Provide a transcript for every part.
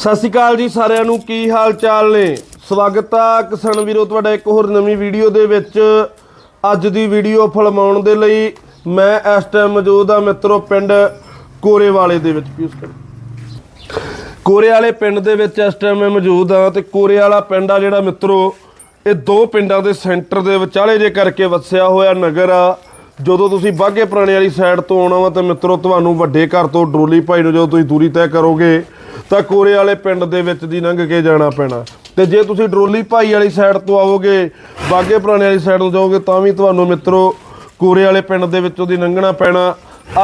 ਸਤਿ ਸ਼੍ਰੀ ਅਕਾਲ ਜੀ ਸਾਰਿਆਂ ਨੂੰ, ਕੀ ਹਾਲ ਚਾਲ ਨੇ? ਸਵਾਗਤ ਆ ਕਿਸਾਨ ਵੀਰੋ, ਤੁਹਾਡਾ ਇੱਕ ਹੋਰ ਨਵੀਂ ਵੀਡੀਓ ਦੇ ਵਿੱਚ। ਅੱਜ ਦੀ ਵੀਡੀਓ ਫਲਮਾਉਣ ਦੇ ਲਈ ਮੈਂ ਇਸ ਟਾਈਮ ਮੌਜੂਦ ਆ ਮਿੱਤਰੋ ਪਿੰਡ ਕੋਰੇ ਵਾਲੇ ਦੇ ਵਿੱਚ। ਪੀਸ ਕਰ ਕੋਰੇ ਵਾਲੇ ਪਿੰਡ ਦੇ ਵਿੱਚ ਇਸ ਟਾਈਮ ਮੈਂ ਮੌਜੂਦ ਆ ਤੇ ਕੋਰੇ ਵਾਲਾ ਪਿੰਡ ਆ ਜਿਹੜਾ ਮਿੱਤਰੋ, ਇਹ ਦੋ ਪਿੰਡਾਂ ਦੇ ਸੈਂਟਰ ਦੇ ਵਿਚਾਲੇ ਜੇ ਕਰਕੇ ਵਸਿਆ ਹੋਇਆ ਨਗਰ ਆ। ਜਦੋਂ ਤੁਸੀਂ ਬਾਗੇ ਪੁਰਾਣੇ ਵਾਲੀ ਸਾਈਡ ਤੋਂ ਆਉਣਾ ਵਾ ਤਾਂ ਮਿੱਤਰੋ, ਤੁਹਾਨੂੰ ਵੱਡੇ ਘਰ ਤੋਂ ਡਰੋਲੀ ਭਾਈ ਨੂੰ ਜਦੋਂ ਤੁਸੀਂ ਦੂਰੀ ਤੈਅ ਕਰੋਗੇ ਤਾਂ ਕੋਰੇ ਵਾਲੇ ਪਿੰਡ ਦੇ ਵਿੱਚ ਦੀ ਲੰਘ ਕੇ ਜਾਣਾ ਪੈਣਾ। ਤੇ ਜੇ ਤੁਸੀਂ ਡਰੋਲੀ ਭਾਈ ਵਾਲੀ ਸਾਈਡ ਤੋਂ ਆਓਗੇ ਬਾਗੇ ਪੁਰਾਣੇ ਵਾਲੀ ਸਾਈਡ ਤੋਂ ਜਾਓਗੇ, ਤਾਂ ਵੀ ਤੁਹਾਨੂੰ ਮਿੱਤਰੋ ਕੋਰੇ ਵਾਲੇ ਪਿੰਡ ਦੇ ਵਿੱਚੋਂ ਦੀ ਲੰਘਣਾ ਪੈਣਾ।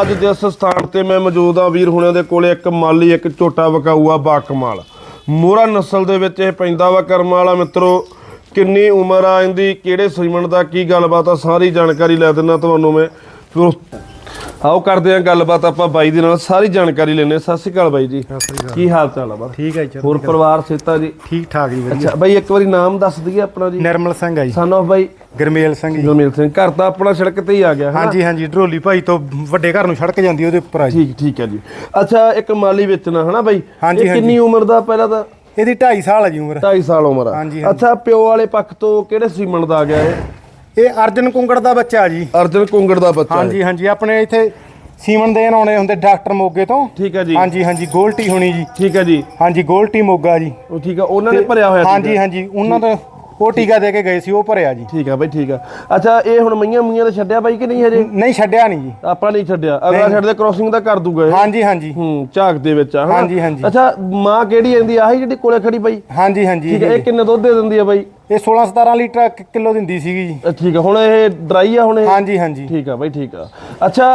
ਅੱਜ ਜਿਸ ਸਥਾਨ ਤੇ ਮੈਂ ਮੌਜੂਦ ਆ ਵੀਰ ਹੁਣਿਆਂ ਦੇ ਕੋਲੇ ਇੱਕ ਮਾਲੀ, ਇੱਕ ਝੋਟਾ ਵਕਾਊ ਆ ਬਾਕਮਾਲ। ਮੋਹਰਾ ਨਸਲ ਦੇ ਵਿੱਚ ਇਹ ਪੈਂਦਾ ਵਾ ਕਰਮ ਵਾਲਾ ਮਿੱਤਰੋ। ਕਿੰਨੀ ਉਮਰ ਆ ਇਹਦੀ, ਕਿਹੜੇ ਸੀਮਨ ਦਾ ਕੀ ਗੱਲਬਾਤ ਆ, ਸਾਰੀ ਜਾਣਕਾਰੀ ਲੈ ਦਿੰਦਾ ਤੁਹਾਨੂੰ ਮੈਂ। ਆਓ ਕਰਦੇ ਆ ਗੱਲਬਾਤ ਆਪਾਂ ਬਾਈ ਦੇ ਨਾਲ ਸਾਰੀ ਜਾਣਕਾਰੀ ਲੈਣੇ ਸਤਿ ਸ਼੍ਰੀ ਅਕਾਲ ਬਾਈ ਜੀ। ਕੀ ਹਾਲ ਚਾਲ ਆ ਬਾ ਠੀਕ ਹੈ ਜੀ ਹੋਰ ਪਰਿਵਾਰ ਸੇਤਾ ਜੀ? ਠੀਕ ਠਾਕ ਜੀ ਵਧੀਆ। ਅੱਛਾ ਬਾਈ ਇੱਕ ਵਾਰੀ ਨਾਮ ਦੱਸ ਦਈਏ ਆਪਣਾ ਜੀ। ਨਿਰਮਲ ਸਿੰਘ ਆ ਜੀ। ਸਨ ਆਫ ਬਾਈ। ਗਰਮੇਲ ਸਿੰਘ ਜੀ। ਗੁਰਮੀਤ ਸਿੰਘ ਘਰ ਤਾਂ ਆਪਣਾ ਸੜਕ ਤੇ ਹੀ ਆ ਗਿਆ? ਹਾਂਜੀ ਹਾਂਜੀ ਢਰੋਲੀ ਭਾਈ ਤੋਂ ਵੱਡੇ ਘਰ ਨੂੰ ਸੜਕ ਜਾਂਦੀ ਉਹਦੇ ਉੱਪਰ ਆ ਜੀ। ਠੀਕ ਠੀਕ ਹੈ ਜੀ। ਅੱਛਾ ਇੱਕ ਮਾਲੀ ਵੇਚਣਾ ਹਨਾ ਬਾਈ? ਇਹ ਕਿੰਨੀ ਉਮਰ ਦਾ ਪਹਿਲਾਂ ਤਾਂ? ਇਹਦੀ 2.5 ਸਾਲ ਆ ਜੀ ਉਮਰ। 2.5 ਸਾਲ ਉਮਰ ਆ। ਅੱਛਾ ਪਿਓ ਵਾਲੇ ਪੱਖ ਤੋਂ ਕਿਹੜੇ ਸੀਮਨ ਦਾ ਆ ਗਿਆ ਇਹ? ਇਹ ਅਰਜਨ ਕੁੰਗੜ ਦਾ ਬੱਚਾ ਜੀ। ਅਰਜਨ ਕੁੰਗੜ ਦਾ ਬੱਚਾ ਹੈ। ਹਾਂਜੀ ਹਾਂਜੀ ਆਪਣੇ ਇੱਥੇ ਸੀਮਨ ਦੇਣ ਆਉਣੇ ਹੁੰਦੇ ਡਾਕਟਰ ਮੋਗੇ ਤੋਂ। ਠੀਕ ਹੈ ਜੀ। ਹਾਂਜੀ ਹਾਂਜੀ ਗੋਲਟੀ ਹੋਣੀ ਜੀ। ਠੀਕ ਹੈ ਜੀ। ਹਾਂਜੀ ਗੋਲਟੀ ਮੋਗਾ ਜੀ। ਉਹ ਠੀਕ ਆ ਉਹਨਾਂ ਨੇ ਭਰਿਆ ਹੋਇਆ ਹਾਂਜੀ। ਹਾਂਜੀ ਉਹਨਾਂ ਦਾ ਉਹ ਟੀਕਾ ਦੇ ਕੇ ਗਏ ਸੀ ਉਹ ਭਰਿਆ ਜੀ। ਠੀਕ ਆ ਬਾਈ ਠੀਕ ਆ। ਅੱਛਾ ਇਹ ਹੁਣ ਮਈਆਂ ਮਈਆਂ ਤੇ ਛੱਡਿਆ ਬਾਈ ਕਿ ਨਹੀਂ ਹਜੇ? ਨਹੀਂ ਛੱਡਿਆ ਨਹੀਂ ਜੀ। ਆਪਾਂ ਨਹੀਂ ਛੱਡਿਆ। ਅਗਲਾ ਛੱਡ ਦੇ ਕ੍ਰੋਸਿੰਗ ਦਾ ਕਰ ਦੂਗਾ ਇਹ। ਹਾਂਜੀ ਹਾਂਜੀ। ਹੂੰ ਝਾਕ ਦੇ ਵਿੱਚ ਆ? ਹਾਂਜੀ, ਹਾਂਜੀ। ਅੱਛਾ ਮਾਂ ਕਿਹੜੀ ਆਂਦੀ ਆਹੀ ਜਿਹੜੀ ਕੋਲੇ ਖੜੀ ਬਾਈ? ਹਾਂਜੀ ਹਾਂਜੀ ਠੀਕ ਹੈ ਇਹ ਕਿੰਨੇ ਦੁੱਧ ਦੇ ਦਿੰਦੀ ਆ ਬਾਈ? ਇਹ 16 17 ਲੀਟਰ ਕਿਲੋ ਦਿੰਦੀ ਸੀਗੀ ਜੀ। ਠੀਕ ਆ ਹੁਣ ਇਹ ਡਰਾਈ ਆ ਹੁਣ ਇਹ? ਹਾਂਜੀ ਹਾਂਜੀ। ਠੀਕ ਆ ਬਾਈ ਠੀਕ ਆ। ਅੱਛਾ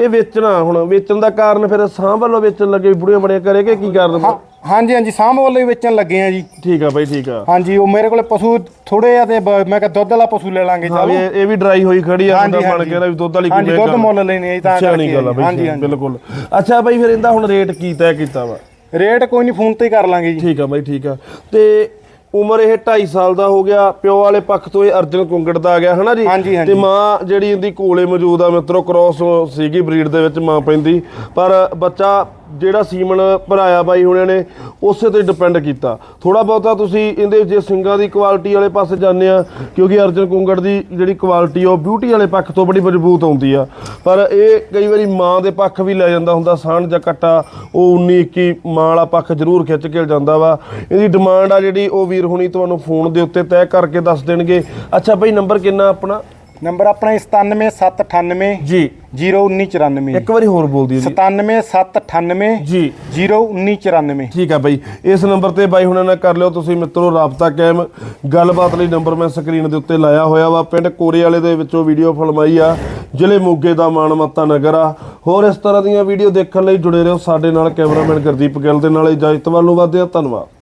ਇਹ ਵੇਚਣਾ ਹੁਣ ਵੇਚਣ ਦਾ ਕਾਰਨ ਫਿਰ ਸਾਂਭ ਵੱਲੋਂ ਵੇਚਣ ਲੱਗੇ ਬੁੜੀਆਂ ਬੜੀਆਂ ਕਰੇ ਕਿ ਕੀ ਕਾਰਨ? ਹਾਂਜੀ ਹਾਂਜੀ ਸਾਂਭ ਵੱਲੋਂ ਹੀ ਵੇਚਣ ਲੱਗੇ ਆ ਜੀ। ਠੀਕ ਆ ਬਾਈ ਠੀਕ ਆ। ਹਾਂਜੀ ਉਹ ਮੇਰੇ ਕੋਲੇ ਪਸ਼ੂ ਥੋੜੇ ਆ ਤੇ ਬ- ਮੈਂ ਕਿਹਾ ਦੁੱਧ ਵਾਲਾ ਪਸ਼ੂ ਲੈ ਲਾਂਗੇ ਹਾਂ ਵੀ ਚਲੋ ਇਹ ਇਹ ਵੀ ਡਰਾਈ ਹੋਈ ਖੜੀ ਆ ਹਾਂਜੀ, ਮੁੰਡਾ ਬਣ ਹਾਂਜੀ। ਕੇ ਨਾ ਵੀ ਦੁੱਧ ਵਾਲੀ ਹਾਂਜੀ, ਦੁੱਧ ਮੁੱਲ ਲੈਣੇ ਆ ਤਾਂ ਕਰਕੇ ਗੱਲ ਆ ਬਾਈ ਹਾਂਜੀ। ਬਿਲਕੁਲ। ਅੱਛਾ ਬਾਈ ਫਿਰ ਇਹਦਾ ਹੁਣ ਰੇਟ ਕੀ ਤੈਅ ਕੀਤਾ ਵਾ? ਰੇਟ ਕੋਈ ਨਹੀਂ ਫੋਨ ਤੇ ਹੀ ਕਰ ਲਾਂਗੇ ਜੀ। ਠੀਕ ਆ ਬਾਈ ਠੀਕ ਆ। ਤੇ ਉਮਰ ਇਹ 2.5 ਸਾਲ ਦਾ ਹੋ ਗਿਆ ਪਿਓ ਵਾਲੇ ਪੱਖ ਤੋਂ ਇਹ ਅਰਜਨ ਕੁੰਗੜ ਦਾ ਆ ਗਿਆ ਹਨਾ ਜੀ? ਹਾਂਜੀ। ਤੇ ਮਾਂ ਜਿਹੜੀ ਇਹਦੀ ਕੋਲੇ ਮੌਜੂਦ ਆ ਮਿੱਤਰੋ ਕ੍ਰੋਸ ਸੀਗੀ ਬਰੀਡ ਦੇ ਵਿੱਚ ਮਾਂ ਪੈਂਦੀ। ਪਰ ਬੱਚਾ ਜਿਹੜਾ ਸੀਮਨ ਭਰਾਇਆ ਬਾਈ ਹੁਣਿਆਂ ਨੇ, ਉਸੇ ਤੇ ਡਿਪੈਂਡ ਕੀਤਾ। ਥੋੜਾ ਬਹੁਤਾ ਤੁਸੀਂ ਇਹਦੇ ਜੇ ਸਿੰਗਾਂ ਦੀ ਕੁਆਲਿਟੀ ਵਾਲੇ ਪਾਸੇ ਜਾਂਦੇ ਆ, ਕਿਉਂਕਿ ਅਰਜਨ ਕੁੰਗੜ ਦੀ ਜਿਹੜੀ ਕੁਆਲਿਟੀ ਉਹ ਬਿਊਟੀ ਵਾਲੇ ਪੱਖ ਤੋਂ ਬੜੀ ਮਜ਼ਬੂਤ ਆਉਂਦੀ ਆ। ਪਰ ਇਹ ਕਈ ਵਾਰੀ ਮਾਂ ਦੇ ਪੱਖ ਵੀ ਲੈ ਜਾਂਦਾ ਹੁੰਦਾ ਸਾਣ ਜਾਂ ਕੱਟਾ, ਉਹ 19 21 ਮਾਂ ਵਾਲਾ ਪੱਖ ਜ਼ਰੂਰ ਖਿੱਚ ਕੇ ਜਾਂਦਾ ਵਾ। ਇਹਦੀ ਡਿਮਾਂਡ ਆ ਜਿਹੜੀ, ਉਹ ਵੀਰ ਹੁਣੀ ਤੁਹਾਨੂੰ ਫੋਨ ਦੇ ਉੱਤੇ ਤੈਅ ਕਰਕੇ ਦੱਸ ਦੇਣਗੇ। ਅੱਛਾ ਬਈ ਨੰਬਰ ਕਿੰਨਾ ਆਪਣਾ? ਨੰਬਰ ਆਪਣਾ 97798 ਜੀ। 01994 ਇੱਕ ਵਾਰੀ ਹੋਰ ਬੋਲ ਦਿਓ ਜੀ। 97798 ਜੀ। 01994 ਠੀਕ ਆ ਬਾਈ। ਇਸ ਨੰਬਰ ਤੇ ਬਾਈ ਹੁਣਾਂ ਨਾਲ ਕਰ ਲਿਓ ਤੁਸੀਂ ਮਿੱਤਰੋ ਰਾਬਤਾ ਕਾਇਮ। ਗੱਲਬਾਤ ਲਈ ਨੰਬਰ ਮੈਂ ਸਕਰੀਨ ਦੇ ਉੱਤੇ ਲਾਇਆ ਹੋਇਆ ਵਾ। ਪਿੰਡ ਕੋਰੇ ਵਾਲੇ ਦੇ ਵਿੱਚੋਂ ਵੀਡੀਓ ਫਿਲਮਾਈ ਆ। ਜ਼ਿਲ੍ਹੇ ਮੋਗੇ ਦਾ ਮਾਨਮੱਤਾ ਨਗਰ ਆ। ਹੋਰ ਇਸ ਤਰ੍ਹਾਂ ਦੀਆਂ ਵੀਡੀਓ ਦੇਖਣ ਲਈ ਜੁੜੇ ਰਹੋ ਸਾਡੇ ਨਾਲ ਕੈਮਰਾਮੈਨ ਗੁਰਦੀਪ ਗਿੱਲ ਦੇ ਨਾਲ। ਇਜਾਜ਼ਤ ਵੱਲੋਂ ਵਧਦੇ ਆ ਧੰਨਵਾਦ।